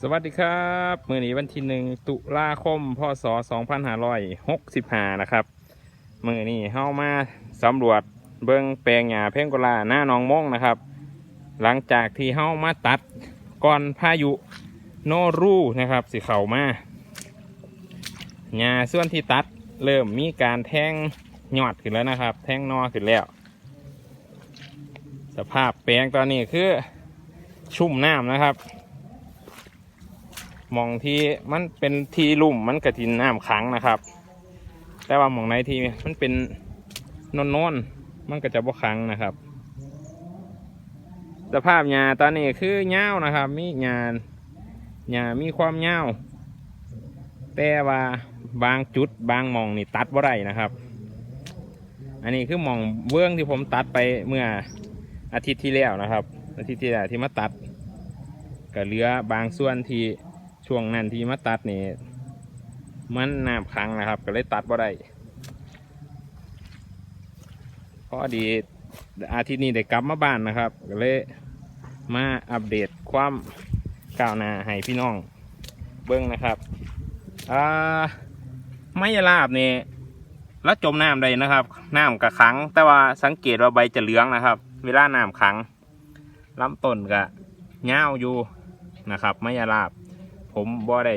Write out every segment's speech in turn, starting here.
สวัสดีครับมือนี้วันที่หนึ่งตุลาคมพศ2565นะครับมือนี้เข้ามาสำรวจเบิ้องแปลงหญ้าเพ่งกุลาหน้าหนองม่งนะครับ หลังจากที่เข้ามาตัดก่อนพายุโนรูนะครับสิเข่ามาหญ้าส่วนที่ตัดเริ่มมีการแทงยอดขึ้นแล้วนะครับ แทงนอขึ้นแล้ว สภาพแปลงตอนนี้คือชุ่มน้ำนะครับ มองที่มันเป็นที่ลุ่มมันกระทินน้ำขังนะครับ แต่ว่ามองในที่มันเป็นนนนๆมันก็จะบ่ขังนะครับสภาพหญ้าตอนนี้คือเงาวนะครับ มีหญ้าหญ้ามีความเงาวแต่ว่าบางจุดบางมองนี่ตัดบ่ได้นะครับ อันนี้คือมองเบื้องที่ผมตัดไปเมื่ออาทิตย์ที่แล้วนะครับ อาทิตย์ที่แล้วที่มาตัดก็เหลือบางส่วนที่ ช่วงนั้นที่มาตัดนี่มันน้ำขังนะครับ ก็เลยตัดบ่ได้พอดีอาทิตย์นี้ได้กลับมาบ้านนะครับ ก็เลยมาอัปเดตความก้าวหน้าให้พี่น้อง เบิ้งนะครับอ่าไม้ยาลาบนี่แล้วจมน้ำได้นะครับน้ำกระขัง แต่ว่าสังเกตว่าใบจะเหลืองนะครับ เวลาน้ำขังลำต้นกะเงาอยู่นะครับ ไม้ยาลาบ ผมบ่ได้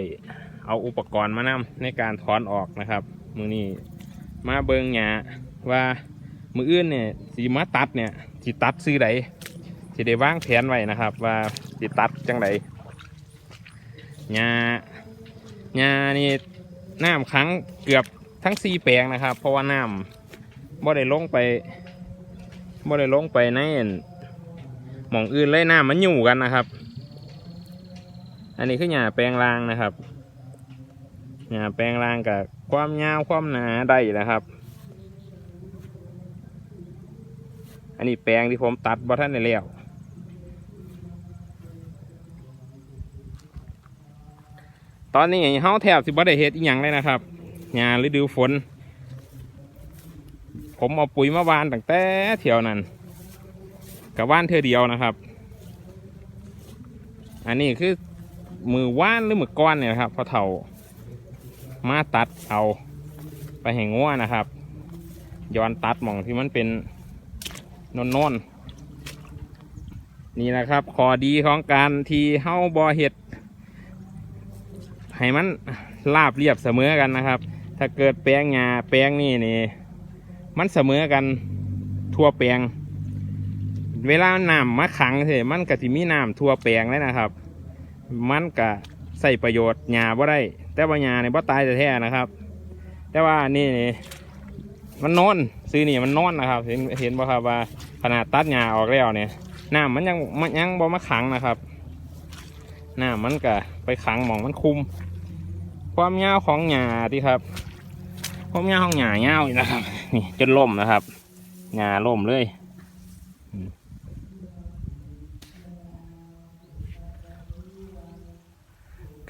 เอาอุปกรณ์มานำในการถอนออกนะครับ มือนี้มาเบิงหยาว่ามืออื่นเนี่ยสีมาตัดเนี่ยสิตัดซื้อใดสิได้วางแผนไว้นะครับ ว่าสิตัดจังไดหยาหยานี่น้ำขังเกือบทั้งสี่แปลงนะครับ เพราะว่าน้ำบ่ได้ลงไปบ่ได้ลงไปในอั่นหมองอื่นเลยน้ำมันอยู่กันนะครับ อันนี้คือหญ้าแปลงรางนะครับหญ้าแปลงรางกับความยาวความหนาได้นะครับ อันนี้แปลงที่ผมตัดบ่ท่านในแล้วตอนนี้เฮาแทบสิบ่ได้เฮ็ดอีหยังเลยนะครับหญ้าฤดูฝน ผมเอาปุ๋ยมาหวานตั้งแต่เที่ยวนั้นกับว่านเธอเดียวนะครับ อันนี้คือ มือว่านหรือมือก้อนเนี่ยนะครับพอเท่ามาตัดเอาไปแห่งงัวนะครับ ย้อนตัดหมองที่มันเป็นนนนๆนี่นะครับขอดีของการที่เฮ้าบอเห็ดให้มันราบเรียบเสมอกันนะครับ ถ้าเกิดแปลงหญ้าแปลงนี่นี่มันเสมอกันทั่วแปลง เวลาน้ำมาขังเถอะมันก็จะมีน้ำทั่วแปลงเลยนะครับ มันก็ใส่ประโยชน์หญ้าบ่ได้ แต่ว่าหญ้าเนี่ยบ่ตายแท้ๆนะครับ แต่ว่านี่นี่มันนอนซื้อนี่มันนอนนะครับ เห็นเห็นบ่ครับว่าขนาดตัดหญ้าออกแล้วเนี่ยน้ำมันยังมันยังบ่มาขังนะครับน้ำมันก็ไปขังหมองมันคุม ความยาวของหญ้าที่ครับ ความยาวของหญ้ายาวอยู่นะครับนี่จนล่มนะครับหญ้าล่มเลย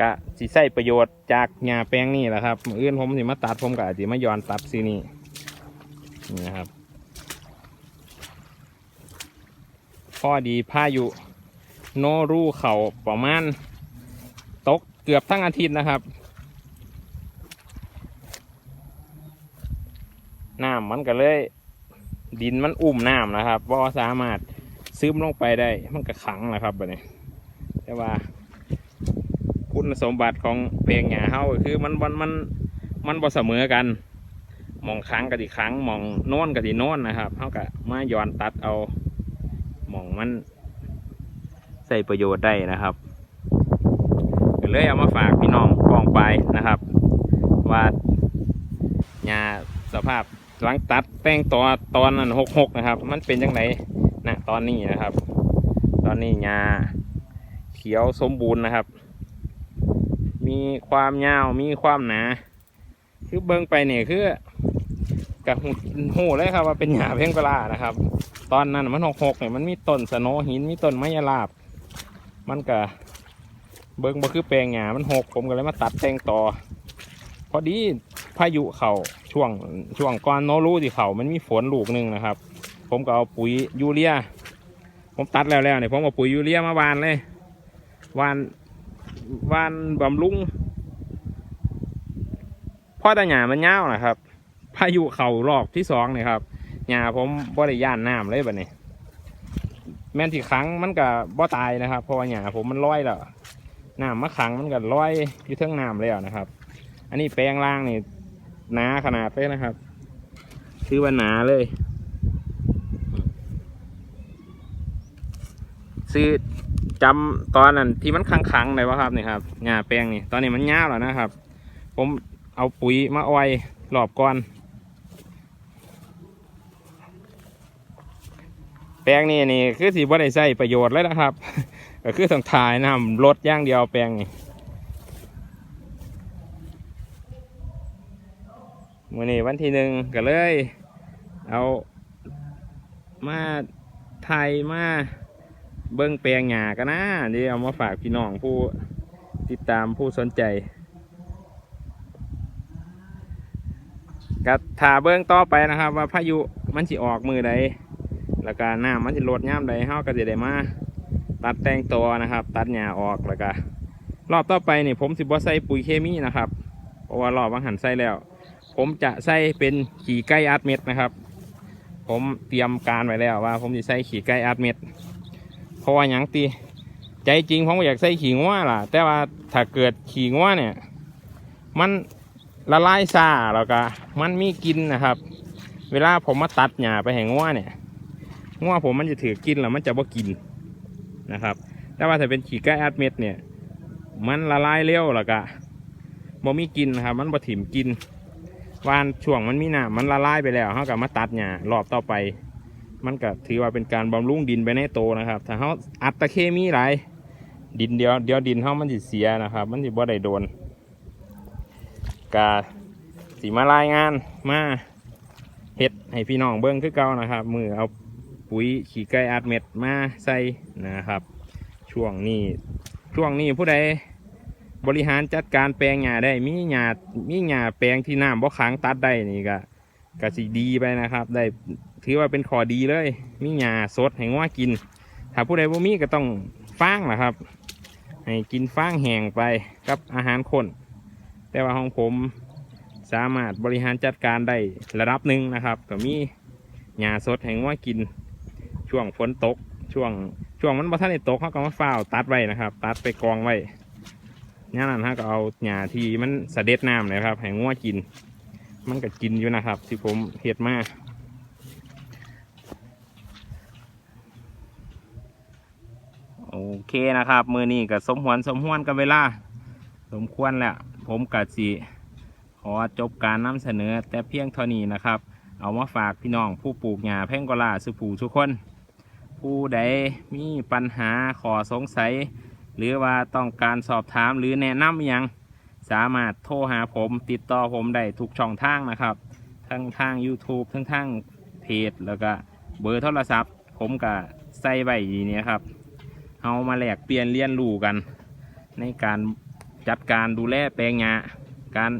กะสิใส่ประโยชน์จากหญ้าแปลงนี่แหละครับมื้ออื่นผมสิมาตัดผมกะสิมาย้อนตัดซีนี่นี่นะครับข้อดีพายุโนรูเขาประมาณตกเกือบทั้งอาทิตย์นะครับน้ำมันก็เลย ดินมันอุ้มน้ำนะครับว่าสามารถซึมลงไปได้มันก็ขังนะครับแบบนี้แต่ว่า คุณสมบัติของเพลงหญ้าเฮาก็คือมันมันมันมันบ่เสมอกันหมองค้างกับที่ค้างหมองโน่นกับที่โน่นนะครับเฮาก็มาย้อนตัดเอาหมองมันใส่ประโยชน์ได้นะครับก็เลยเอามาฝากพี่น้องกองไปนะครับ ว่าหญ้าสภาพหลังตัดแป้งตอตอนนั้นหกหกนะครับ มันเป็นยังไงนะตอนนี้นะครับ ตอนนี้หญ้าเขียวสมบูรณ์นะครับ มีความยาว มีความหนา คือเบิ้งไปเนี่ยคือกับหูเลยครับ ว่าเป็นหญ้าเพ่งกลานะครับ ตอนนั้นมันหกหกเนี่ยมันมีต้นสโนหิน มีต้นไม้ยาลาบ มันก็เบิ้งบ่คือแปลงหญ้ามันหกผมก็เลยมาตัดแต่งต่อ พอดีพายุเข่าช่วงช่วงก่อนโนรูที่เข่ามันมีฝนลูกหนึ่งนะครับ ผมก็เอาปุ๋ยยูเรีย ผมตัดแล้วแล้วเนี่ยผมเอาปุ๋ยยูเรียมาวานเลยวาน วานบำรุงพ่อตาหยามันยานะครับพายุเข่ารอบที่สองนี่ครับหญ้าผมบ่ได้ย่านน้ำเลยแบัดนี้แม่นที่ครั้งมันก็บ่ตายนะครับเพราะว่าหญ้าผมมันลอยแล้วน้ำมะขังมันก็ลอยอยู่เทิงน้ำแล้วนะครับ อันนี้แปลงล่างนี่หนาขนาดเลยนะครับ คือว่าหนาเลยซื้อ จำตอนนั้นที่มันขังๆเลยวะครับนี่ครับหญ้าแปลงนี่ ตอนนี้มันยาแล้วนะครับ ผมเอาปุ๋ยมาอ้อยหลอบก่อน แปลงนี่นี่คือสีบ่ได้ใช้ประโยชน์เลยนะครับ ก็คือต้องถ่ายน้ำลดย่างเดียวแปลงนี่มื่อนี้วันที่หนึ่งก็เลย เอามาไทยมา เบิ้งแปลงหญ้ากันนะเดี๋ยวเอามาฝากพี่น้องผู้ติดตามผู้สนใจก็ถ่าเบิ้งต่อไปนะครับ ว่าพายุมันสิออกมือใดแล้วก็น้ำมันสิลดย่ามใดเฮาก็สิได้มาตัดแต่งตัวนะครับ ตัดหญ้าออกแล้วก็รอบต่อไปนี่ผมสิบ่ใส่ปุ๋ยเคมีนะครับเพราะว่ารอบบางหันใส่แล้ว ผมจะใส่เป็นขี่ไก่อัดเม็ดนะครับ ผมเตรียมการไว้แล้วว่า ผมจะใส่ขี่ไก่อัดเม็ด ราะว่าหยังตีใจจริงผมก็อยากใส่ขี่งัวล่ะ แต่ว่าถ้าเกิดขี่งัวเนี่ย มันละลายซาแล้วก็มันมีกินนะครับ เวลาผมมาตัดหญ้าไปแห่งัวเนี่ยงัวผมมันจะถือกินแล้วมันจะบ่กินนะครับ แต่ว่าถ้าเป็นขี่ไก่อัดเม็ดเนี่ย มันละลายเร็วแล้วก็บ่มีกินนะครับ มันบ่ถิ่มกินวานช่วงมันมีน้ำมันละลายไปแล้วเขากับมาตัดหญ้ารอบต่อไป มันก็ถือว่าเป็นการบำรุงดินไปในโตนะครับ ถ้าเขาอัดตะเคมีหลายดินเดียวเดียวดินเขามันสิเสียนะครับ มันสิบ่ได้โดนกาสีมารายงานมาเฮ็ดให้พี่น้องเบิ้งคือเก่านะครับ มือเอาปุ๋ยขี้ไก่อัดเม็ดมาใส่นะครับ ช่วงนี้ช่วงนี้ผู้ใดบริหารจัดการแปลงหญ้าได้มีหญ้ามีหญ้าแปลงที่น้ำบ่ขังตัดได้นี่ก็ก็สิดีไปนะครับ ได้ ถือว่าเป็นขอดีเลย มีหญ้าสดให้งัวกิน ถ้าผู้ใดบ่มีก็ต้องฟางนะครับ ให้กินฟางแห้งไปกับอาหารคน แต่ว่าของผมสามารถบริหารจัดการได้ระดับหนึ่งนะครับก็มีหญ้าสดให้งัวกิน ช่วงฝนตก ช่วงช่วงมันบ่ทันได้ตกเขาก็มาฝ้าวตัดไว้นะครับ ตัดไปกองไว้ย่นั้นฮะก็เอาหญ้าที่มันเสด็จน้ำเลยครับให้งัวกิน มันก็กินอยู่นะครับ ที่ผมเห็ดมาโอ เคนะครับ มือนี้ก็สมหวนสมหวนกันเวลา สมควรแล้ว ผมกัดสีขอจบการนำเสนอ แต่เพียงเท่านี้นะครับ เอามาฝากพี่น้องผู้ปลูกหญ้าแพ่งกลาสุผูทุกคน ผู้ใดมีปัญหาขอสงสัย หรือว่าต้องการสอบถามหรือแนะนำอหยังสามารถโทรหาผมติดต่อผมได้ทุกช่องทางนะครับ ทั้งทาง YouTube ทั้งทางเพจแล้วก็เบอร์โทรศัพท์ ผมก็ใส่ไว้ดีนี้ครับ เอามาแลกเปลี่ยนเรียนรู้กัน ในการจัดการดูแลแปลงหญ้าการ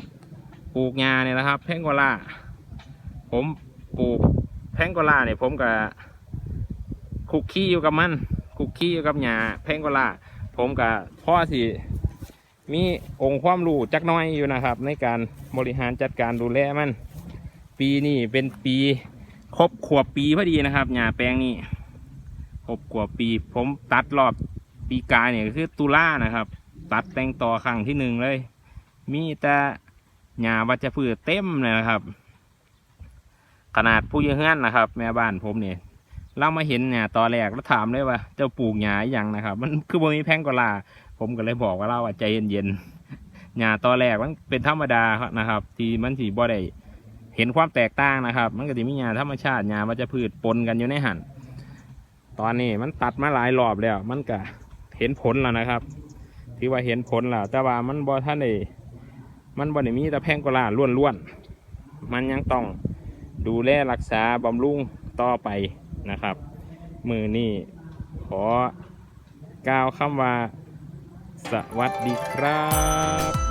ปลูกหญ้าเนี่ยนะครับ แพงโกลาผมปลูกแพงโกลาเนี่ยผมก็คุกคี้อยู่กับมันคุกคี้อยู่กับหญ้าแพงโกลาผมกับพ่อสิมีองค์ความรู้จักน้อยอยู่นะครับ ในการบริหารจัดการดูแลมัน ปีนี้เป็นปีครบขวบปีพอดีนะครับหญ้าแปลงนี้ ครบขวบปี ผมตัดรอบปีกายเนี่ยคือตุลานะครับ ตัดแต่งต่อครั้งที่หนึ่งเลย มีแต่หญ้าวัชพืชเต็มเลยนะครับ ขนาดผู้เยอะเฮือนนะครับ แม่บ้านผมเนี่ยเรามาเห็นเนี่ยตอนแรกแล้วถามเลยว่าเจ้าปลูกหญ้าอย่างนะครับ มันคือบ่มีแพงกว่าลาผมก็เลยบอกว่าเราว่าใจเย็นๆหญ้าตอนแรกมันเป็นธรรมดานะครับ ที่มันสีบ่ได้เห็นความแตกต่างนะครับ มันก็จะมีหญ้าธรรมชาติหญ้ามันจะพืชปนกันอยู่ในหัน ตอนนี้มันตัดมาหลายรอบแล้ว มันก็เห็นผลแล้วนะครับถือว่าเห็นผลแล้ว แต่ว่ามันบ่ท่านได้มันบ่ได้มีแต่แพงกว่าลาล้วนๆมันยังต้องดูแลรักษาบำรุงต่อไปนะครับ มือนี่ขอกล่าวคำว่า สวัสดีครับ